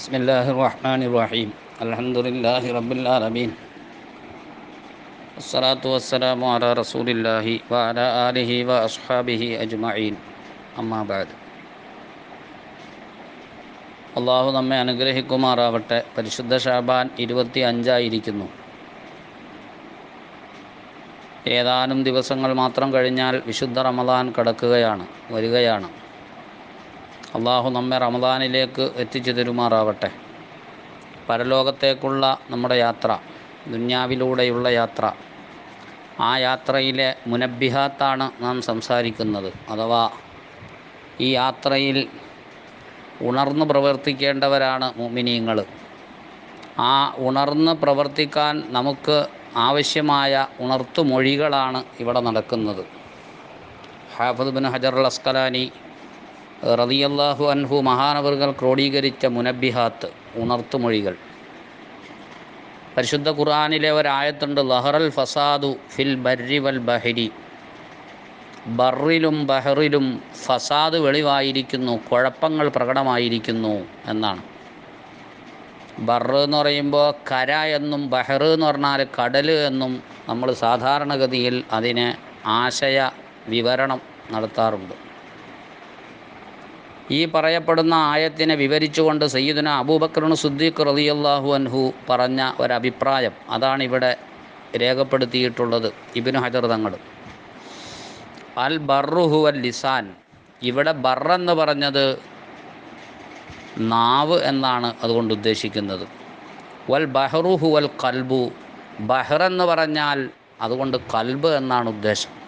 بسم الله الرحمن الرحيم الحمد لله رب العالمين الصلاة والسلام على رسول الله وعلى آله وأصحابه أجمعين أما بعد അള്ളാഹു നമ്മെ അനുഗ്രഹിക്കുമാറാവട്ടെ പരിശുദ്ധ ഷാബാൻ ഇരുപത്തി അഞ്ചായിരിക്കുന്നു ഏതാനും ദിവസങ്ങൾ മാത്രം കഴിഞ്ഞാൽ വിശുദ്ധ റമദാൻ കടക്കുകയാണ് വരികയാണ് അള്ളാഹു നമ്മെ റമദാനിലേക്ക് എത്തിച്ചു തരുമാറാവട്ടെ. പരലോകത്തേക്കുള്ള നമ്മുടെ യാത്ര ദുന്യാവിലൂടെയുള്ള യാത്ര ആ യാത്രയിലെ മുനബിഹാത്താണ് നാം സംസാരിക്കുന്നത്. അഥവാ ഈ യാത്രയിൽ ഉണർന്ന് പ്രവർത്തിക്കേണ്ടവരാണ് മുമിനീങ്ങൾ ആ ഉണർന്ന് പ്രവർത്തിക്കാൻ നമുക്ക് ആവശ്യമായ ഉണർത്തു മൊഴികളാണ് ഇവിടെ നടക്കുന്നത്. ഹാഫദ് ബിൻ ഹജർ അസ്കലാനി റതിയല്ലാഹു അൻഹു മഹാനവറുകൾ ക്രോഡീകരിച്ച മുനബിഹാത്ത് ഉണർത്തുമൊഴികൾ. പരിശുദ്ധ ഖുർആാനിലെ ഒരായത്തുണ്ട് ലഹറൽ ഫസാദു ഫിൽ ബർരി വൽ ബഹരി. ബറിലും ബഹറിലും ഫസാദ് വെളിവായിരിക്കുന്നു കുഴപ്പങ്ങൾ പ്രകടമായിരിക്കുന്നു എന്നാണ്. ബറ് എന്ന് പറയുമ്പോൾ കര എന്നും ബഹർ എന്ന് പറഞ്ഞാൽ കടൽ എന്നും നമ്മൾ സാധാരണഗതിയിൽ അതിന് ആശയ വിവരണം നടത്താറുണ്ട്. ഈ പറയപ്പെടുന്ന ആയത്തിനെ വിവരിച്ചുകൊണ്ട് സയ്യിദുന അബൂബക്രണു സുദ്ദീഖ് റളിയല്ലാഹു അൻഹു പറഞ്ഞ ഒരഭിപ്രായം അതാണ് ഇവിടെ രേഖപ്പെടുത്തിയിട്ടുള്ളത് ഇബിനു ഹജർ തങ്ങൾ. അൽ ബർറുഹു അൽ ലിസാൻ. ഇവിടെ ബറെന്ന് പറഞ്ഞത് നാവ് എന്നാണ് അതുകൊണ്ട് ഉദ്ദേശിക്കുന്നത്. വൽ ബഹ്റുഹു വൽ കൽബു. ബഹർ എന്ന് പറഞ്ഞാൽ അതുകൊണ്ട് കൽബ് എന്നാണ് ഉദ്ദേശം.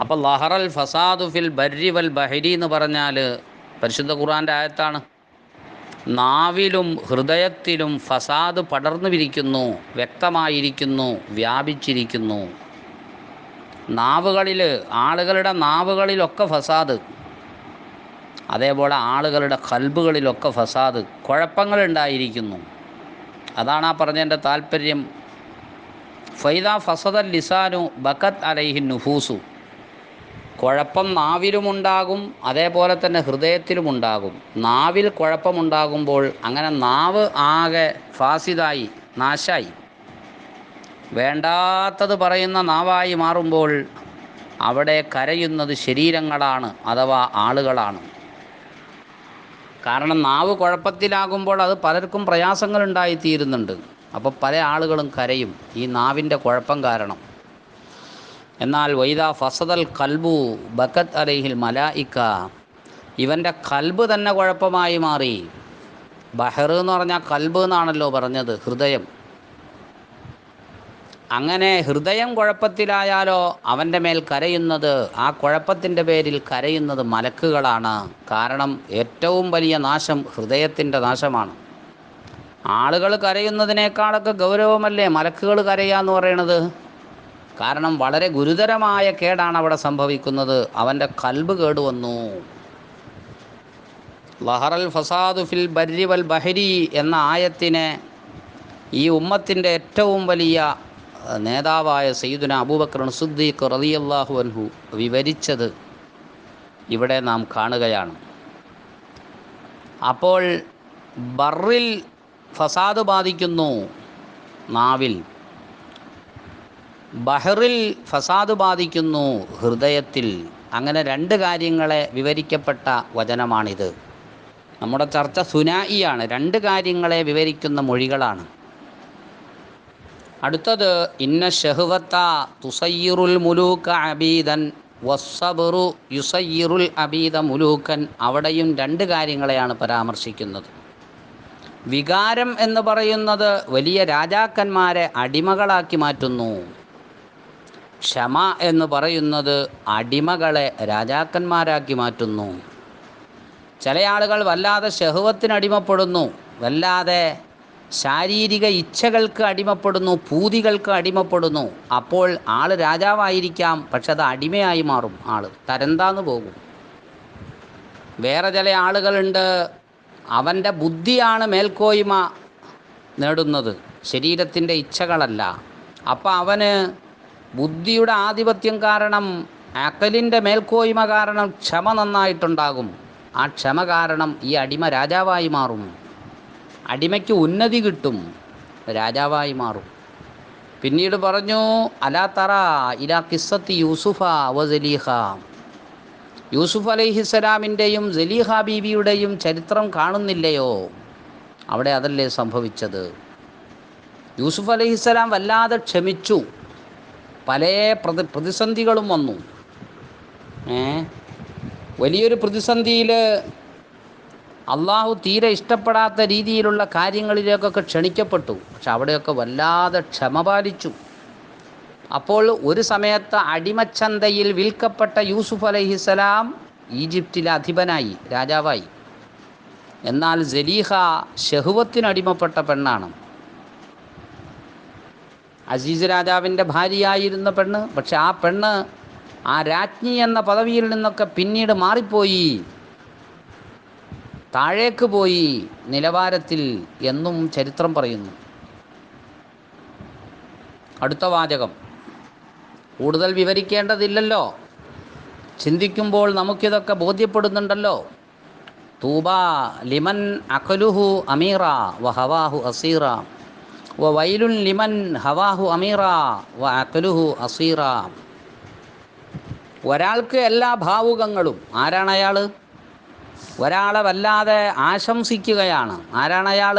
അപ്പോൾ ലഹറൽ ഫസാദു ഫിൽ ബരി വൽ ബഹരി എന്ന് പറഞ്ഞാൽ പരിശുദ്ധ ഖുർആന്റെ ആയത്താണ്. നാവിലും ഹൃദയത്തിലും ഫസാദ് പടർന്നു വിരിക്കുന്നു വ്യക്തമായിരിക്കുന്നു വ്യാപിച്ചിരിക്കുന്നു. നാവുകളിൽ ആളുകളുടെ നാവുകളിലൊക്കെ ഫസാദ്. അതേപോലെ ആളുകളുടെ കൽബുകളിലൊക്കെ ഫസാദ്. കുഴപ്പങ്ങളുണ്ടായിരിക്കുന്നു. അതാണ് ആ പറഞ്ഞതിന്റെ താല്പര്യം. ഫൈദ ഫസദൽ ലിസാനു ബക്കത്ത് അലൈഹി നുഫൂസു. കുഴപ്പം നാവിലുമുണ്ടാകും അതേപോലെ തന്നെ ഹൃദയത്തിലുമുണ്ടാകും. നാവിൽ കുഴപ്പമുണ്ടാകുമ്പോൾ അങ്ങനെ നാവ് ആകെ ഫാസിദായി നാശായി. വേണ്ടാത്തത് പറയുന്ന നാവായി മാറുമ്പോൾ അവിടെ കരയുന്നത് ശരീരങ്ങളാണ് അഥവാ ആളുകളാണ്. കാരണം നാവ് കുഴപ്പത്തിലാകുമ്പോൾ അത് പലർക്കും പ്രയാസങ്ങളുണ്ടായിത്തീരുന്നുണ്ട്. അപ്പോൾ പല ആളുകളും കരയും ഈ നാവിന്റെ കുഴപ്പം കാരണം. എന്നാൽ വൈദ ഫസദൽ കൽബു ബക്കത്ത് അലൈഹിൽ മലായിക്ക. ഇവന്റെ കൽബ് തന്നെ കുഴപ്പമായി മാറി. ബഹർ എന്ന് പറഞ്ഞാൽ കൽബ് എന്നാണല്ലോ പറഞ്ഞത് ഹൃദയം. അങ്ങനെ ഹൃദയം കുഴപ്പത്തിലായാലോ അവന്റെ മേൽ കരയുന്നത്? ആ കുഴപ്പത്തിന്റെ പേരിൽ കരയുന്നത് മലക്കുകളാണ്. കാരണം ഏറ്റവും വലിയ നാശം ഹൃദയത്തിന്റെ നാശമാണ്. ആളുകൾ കരയുന്നതിനേക്കാളൊക്കെ ഗൗരവമല്ലേ മലക്കുകൾ കരയുക എന്ന് പറയുന്നത് കാരണം വളരെ ഗുരുതരമായ കേടാണ് അവിടെ സംഭവിക്കുന്നത്. അവന്റെ കൽബ് കേടുവന്നു. ലഹറൽ ഫസാദു ഫിൽ ബരി വൽ ബഹരി എന്ന ആയത്തിനെ ഈ ഉമ്മത്തിന്റെ ഏറ്റവും വലിയ നേതാവായ സയ്യിദുന അബൂബക്കർ സുദ്ദീഖ് റളിയല്ലാഹു അൻഹു വിവരിച്ചത് ഇവിടെ നാം കാണുകയാണ്. അപ്പോൾ ബറിൽ ഫസാദ് ബാധിക്കുന്നു. നാവിൽ ബഹറിൽ ഫസാദ് ബാധിക്കുന്നു ഹൃദയത്തിൽ. അങ്ങനെ രണ്ട് കാര്യങ്ങളെ വിവരിക്കപ്പെട്ട വചനമാണിത്. നമ്മുടെ ചർച്ച സുനായിയാണ്. രണ്ട് കാര്യങ്ങളെ വിവരിക്കുന്ന മൊഴികളാണ്. അടുത്തത് ഇന്ന ഷെഹുവത്ത തുസയ്യുറുൽ മുലൂക്ക അബീദൻ വസ്സബറു യുസയ്യുറുൽ അബീദ മുലൂക്കൻ. അവിടെയും രണ്ട് കാര്യങ്ങളെയാണ് പരാമർശിക്കുന്നത്. വികാരം എന്ന് പറയുന്നത് വലിയ രാജാക്കന്മാരെ അടിമകളാക്കി മാറ്റുന്നു. ക്ഷമ എന്ന് പറയുന്നത് അടിമകളെ രാജാക്കന്മാരാക്കി മാറ്റുന്നു. ചില ആളുകൾ വല്ലാതെ ഷഹുവത്തിന് അടിമപ്പെടുന്നു വല്ലാതെ ശാരീരിക ഇച്ഛകൾക്ക് അടിമപ്പെടുന്നു പൂതികൾക്ക് അടിമപ്പെടുന്നു. അപ്പോൾ ആൾ രാജാവായിരിക്കാം പക്ഷെ അത് അടിമയായി മാറും ആൾ തരന്താന്ന് പോകും. വേറെ ചില ആളുകളുണ്ട് അവന്റെ ബുദ്ധിയാണ് മേൽക്കോയ്മ നേടുന്നത് ശരീരത്തിന്റെ ഇച്ഛകളല്ല. അപ്പം അവന് ബുദ്ധിയുടെ ആധിപത്യം കാരണം അക്കലിന്റെ മേൽക്കോയ്മ കാരണം ക്ഷമ നന്നായിട്ടുണ്ടാകും. ആ ക്ഷമ കാരണം ഈ അടിമ രാജാവായി മാറും. അടിമയ്ക്ക് ഉന്നതി കിട്ടും. രാജാവായി മാറും. പിന്നീട് പറഞ്ഞു അലാ തറ ഇലാ കിസ്സത്ത് യൂസുഫ വ ജലീഹ യൂസുഫ് അലൈഹിസ്സലാമിന്റെയും ജലീഹ ബീവിയുടെയും ചരിത്രം കാണുന്നില്ലയോ? അവിടെ അതല്ലേ സംഭവിച്ചത്. യൂസുഫ് അലൈഹിസ്സലാം വല്ലാതെ ക്ഷമിച്ചു. പല പ്രതി പ്രതിസന്ധികളും വന്നു. ഏ? വലിയൊരു പ്രതിസന്ധിയിൽ അള്ളാഹു തീരെ ഇഷ്ടപ്പെടാത്ത രീതിയിലുള്ള കാര്യങ്ങളിലേക്കൊക്കെ ക്ഷണിക്കപ്പെട്ടു. പക്ഷെ അവിടെയൊക്കെ വല്ലാതെ ക്ഷമ പാലിച്ചു. അപ്പോൾ ഒരു സമയത്ത് അടിമച്ചന്തയിൽ വിൽക്കപ്പെട്ട യൂസുഫ് അലൈഹിസ്സലാം ഈജിപ്തിലെ അധിപനായി രാജാവായി. എന്നാൽ ജലീഹ ഷെഹുവത്തിനടിമപ്പെട്ട പെണ്ണാണ്. അസീസ് രാജാവിന്റെ ഭാര്യയായിരുന്ന പെണ്ണ്. പക്ഷെ ആ പെണ്ണ് ആ രാജ്ഞി എന്ന പദവിയിൽ നിന്നൊക്കെ പിന്നീട് മാറിപ്പോയി. താഴേക്ക് പോയി നിലവാരത്തിൽ എന്നും ചരിത്രം പറയുന്നു. അടുത്ത വാചകം. കൂടുതൽ വിവരിക്കേണ്ടതില്ലല്ലോ. ചിന്തിക്കുമ്പോൾ നമുക്കിതൊക്കെ ബോധ്യപ്പെടുന്നുണ്ടല്ലോ. തൂബ ലിമൻ അഖലുഹു അമീറ വഹവാഹു അസീറാം. വ വൈലുൻ ലിമൻ ഹവാഹു അമീറ വ അസീറ. ഒരാൾക്ക് എല്ലാ ഭാവുകങ്ങളും ആരാണ് അയാൾ ഒരാളെ വല്ലാതെ ആശംസിക്കുകയാണ്. ആരാണ് അയാൾ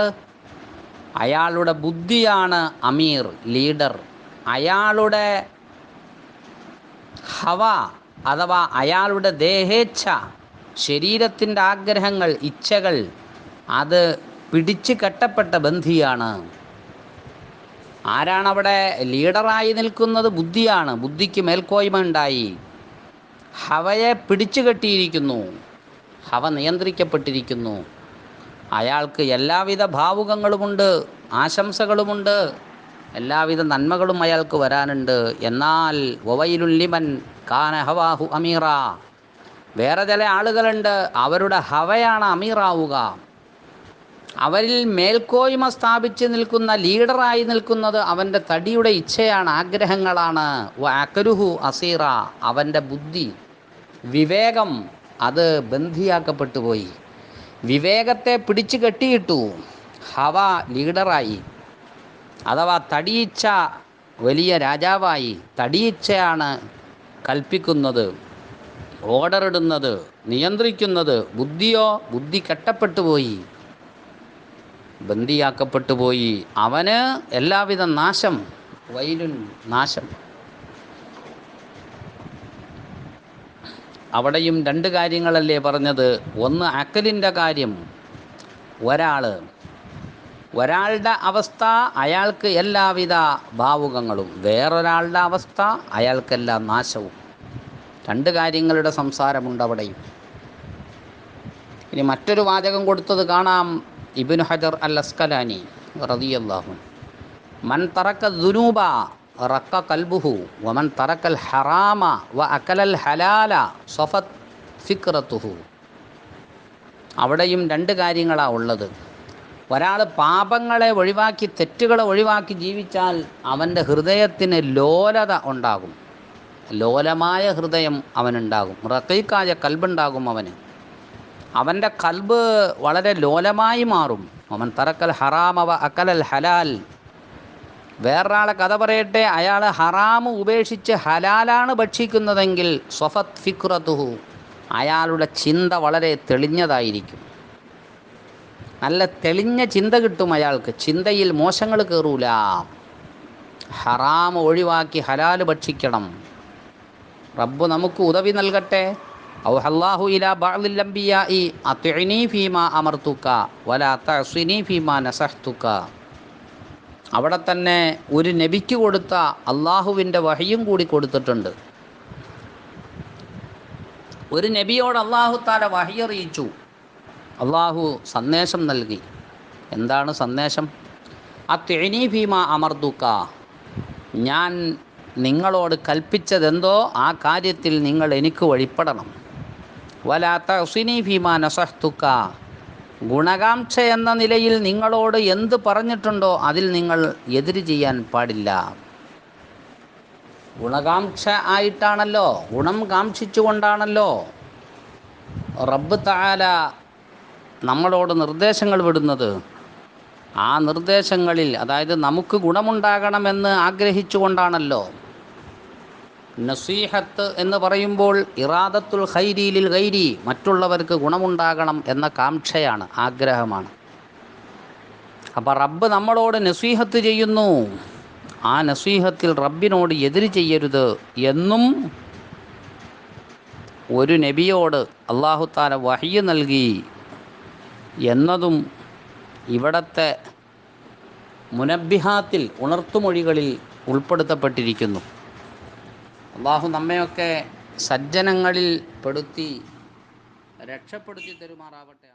അയാളുടെ ബുദ്ധിയാണ് അമീർ ലീഡർ. അയാളുടെ ഹവ അഥവാ അയാളുടെ ദേഹേച്ഛ ശരീരത്തിന്റെ ആഗ്രഹങ്ങൾ ഇച്ഛകൾ അത് പിടിച്ചു കെട്ടപ്പെട്ട ബന്ധിയാണ്. ആരാണവിടെ ലീഡറായി നിൽക്കുന്നത്? ബുദ്ധിയാണ്. ബുദ്ധിക്ക് മേൽക്കോയ്മ ഉണ്ടായി. ഹവയെ പിടിച്ചു കെട്ടിയിരിക്കുന്നു. ഹവ നിയന്ത്രിക്കപ്പെട്ടിരിക്കുന്നു. അയാൾക്ക് എല്ലാവിധ ഭാവുകങ്ങളുമുണ്ട് ആശംസകളുമുണ്ട്. എല്ലാവിധ നന്മകളും അയാൾക്ക് വരാനുണ്ട്. എന്നാൽ ഒവയിലുല്ലിമൻ കാന ഹവാഹു അമീറ. വേറെ ചില ആളുകളുണ്ട്. അവരുടെ ഹവയാണ് അമീറാവുക. അവരിൽ മേൽക്കോയ്മ സ്ഥാപിച്ച് നിൽക്കുന്ന ലീഡറായി നിൽക്കുന്നത് അവന്റെ തടിയുടെ ഇച്ഛയാണ് ആഗ്രഹങ്ങളാണ്. അക്കരുഹു അസീറ അവന്റെ ബുദ്ധി വിവേകം അത് ബന്ധിയാക്കപ്പെട്ടു പോയി. വിവേകത്തെ പിടിച്ചു കെട്ടിയിട്ടു ഹവ ലീഡറായി. അഥവാ തടിയിച്ച വലിയ രാജാവായി തടിയിച്ചയാണ് കൽപ്പിക്കുന്നത് ഓർഡർ ഇടുന്നത് നിയന്ത്രിക്കുന്നത് ബുദ്ധിയോ ബുദ്ധി കെട്ടപ്പെട്ടു പോയി. ബന്ദിയാക്കപ്പെട്ടു പോയി. അവന് എല്ലാവിധ നാശം വൈലുൻ നാശം. അവിടെയും രണ്ട് കാര്യങ്ങളല്ലേ പറഞ്ഞത്. ഒന്ന് അക്കലിന്റെ കാര്യം. ഒരാൾ ഒരാളുടെ അവസ്ഥ അയാൾക്ക് എല്ലാവിധ ഭാവുകങ്ങളും. വേറൊരാളുടെ അവസ്ഥ അയാൾക്കെല്ലാം നാശവും. രണ്ട് കാര്യങ്ങളുടെ സംസാരമുണ്ട് അവിടെയും. ഇനി മറ്റൊരു വാചകം കൊടുത്തത് കാണാം. ഇബിൻ ഹജർ അൽ അസ്കലാനി റതിയല്ലാഹു മൻ തറക്ക ദുനൂബ റക്ക കൽബുഹു വമൻ തറക്കൽ ഹറാമ വ അക്കലൽ ഹലാല സഫത് ഫിക്രത്തുഹു അവിടെയും രണ്ട് കാര്യങ്ങളാണ് ഉള്ളത്. ഒരാൾ പാപങ്ങളെ ഒഴിവാക്കി തെറ്റുകളെ ഒഴിവാക്കി ജീവിച്ചാൽ അവന്റെ ഹൃദയത്തിന് ലോലത ഉണ്ടാകും. ലോലമായ ഹൃദയം അവനുണ്ടാകും. റക്കൈക്കായ കൽബുണ്ടാകും അവന്. അവന്റെ കൽബ് വളരെ ലോലമായി മാറും. അവൻ തറക്കൽ ഹറാമവ അക്കലൽ ഹലാൽ. വേറൊരാളെ കഥ പറയട്ടെ അയാൾ ഹറാമ് ഉപേക്ഷിച്ച് ഹലാലാണ് ഭക്ഷിക്കുന്നതെങ്കിൽ സ്വഫത് ഫിക്രത്തുഹു അയാളുടെ ചിന്ത വളരെ തെളിഞ്ഞതായിരിക്കും. നല്ല തെളിഞ്ഞ ചിന്ത കിട്ടും അയാൾക്ക് ചിന്തയിൽ മോശങ്ങൾ കയറൂല. ഹറാം ഒഴിവാക്കി ഹലാൽ ഭക്ഷിക്കണം. റബ്ബ് നമുക്ക് ഉദവി നൽകട്ടെ. അത്തിനി അവിടെ തന്നെ ഒരു നബിക്ക് കൊടുത്ത അള്ളാഹുവിന്റെ വഹിയും കൂടി കൊടുത്തിട്ടുണ്ട്. ഒരു നബിയോട് അള്ളാഹു താല വഹിയറിയിച്ചു അള്ളാഹു സന്ദേശം നൽകി. എന്താണ് സന്ദേശം? തെണി ഭീമ അമർദുക്ക ഞാൻ നിങ്ങളോട് കൽപ്പിച്ചതെന്തോ ആ കാര്യത്തിൽ നിങ്ങൾ എനിക്ക് വഴിപ്പെടണം. വലാത്ത സിനി ഭീമാന സഹ്തുക്ക ഗുണകാംക്ഷ എന്ന നിലയിൽ നിങ്ങളോട് എന്ത് പറഞ്ഞിട്ടുണ്ടോ അതിൽ നിങ്ങൾ എതിര് ചെയ്യാൻ പാടില്ല. ഗുണകാംക്ഷ ആയിട്ടാണല്ലോ ഗുണം കാംക്ഷിച്ചുകൊണ്ടാണല്ലോ. റബ്ബ് താല നമ്മളോട് നിർദ്ദേശങ്ങൾ വിടുന്നത്. ആ നിർദ്ദേശങ്ങളിൽ അതായത് നമുക്ക് ഗുണമുണ്ടാകണമെന്ന് ആഗ്രഹിച്ചുകൊണ്ടാണല്ലോ. നസീഹത്ത് എന്ന് പറയുമ്പോൾ ഇറാദത്തുൽ ഹൈരിയിലിൽ ഹൈരി മറ്റുള്ളവർക്ക് ഗുണമുണ്ടാകണം എന്ന കാംക്ഷയാണ് ആഗ്രഹമാണ്. അപ്പോൾ റബ്ബ് നമ്മളോട് നസീഹത്ത് ചെയ്യുന്നു. ആ നസീഹത്തിൽ റബ്ബിനോട് എതിര് ചെയ്യരുത് എന്നും ഒരു നബിയോട് അള്ളാഹുത്താല വഹിയ നൽകി എന്നതും ഇവിടത്തെ മുനബിഹാത്തിൽ ഉണർത്തുമൊഴികളിൽ ഉൾപ്പെടുത്തപ്പെട്ടിരിക്കുന്നു. അള്ളാഹു നമ്മയൊക്കെ സജ്ജനങ്ങളിൽ പെടുത്തി രക്ഷപ്പെടുത്തി തരുമാറാവട്ടെ.